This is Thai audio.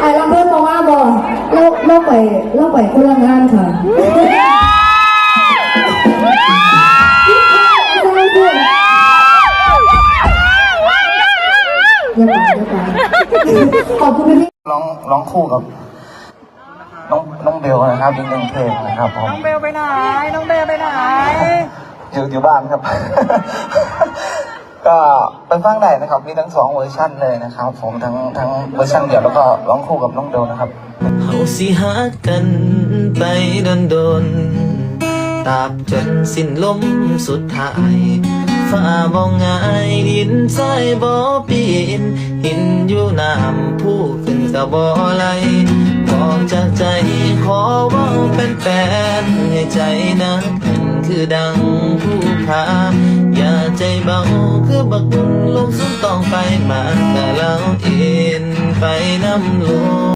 ไอ้ลำเพิ่นบอกว่าบอกเราเราไปเราไปคนละงานค่ะยังไงยังไงขอบคุณพี่ร้องร้องคู่กับน้องน้องเบลนะครับอีกหนึ่งเพลงนะครับผมน้องเบลไปไหน น้องเบลไปไหน อยู่อยู่บ้านครับ ไปฟังได้นะครับ มีทั้งสองเวอร์ชันเลยนะครับ ผมทั้งทั้งเวอร์ชันเดียวแล้วก็ร้องคู่กับน้องเบลนะครับเฮาสิหักกันไปดนดนตาบจนสิ้นลมสุดท้ายฟ้าบ่งายดินทรายบ่ปีนหินอยู่น้ำผู้ขึ้นก็บ่ไหลบอกจากใจขอว่าเป็นแฟนให้ใจนะเป็นคือดังผู้ คือบักบุญลงสุนต้องไปมาแต่เราอินไปน้ำลง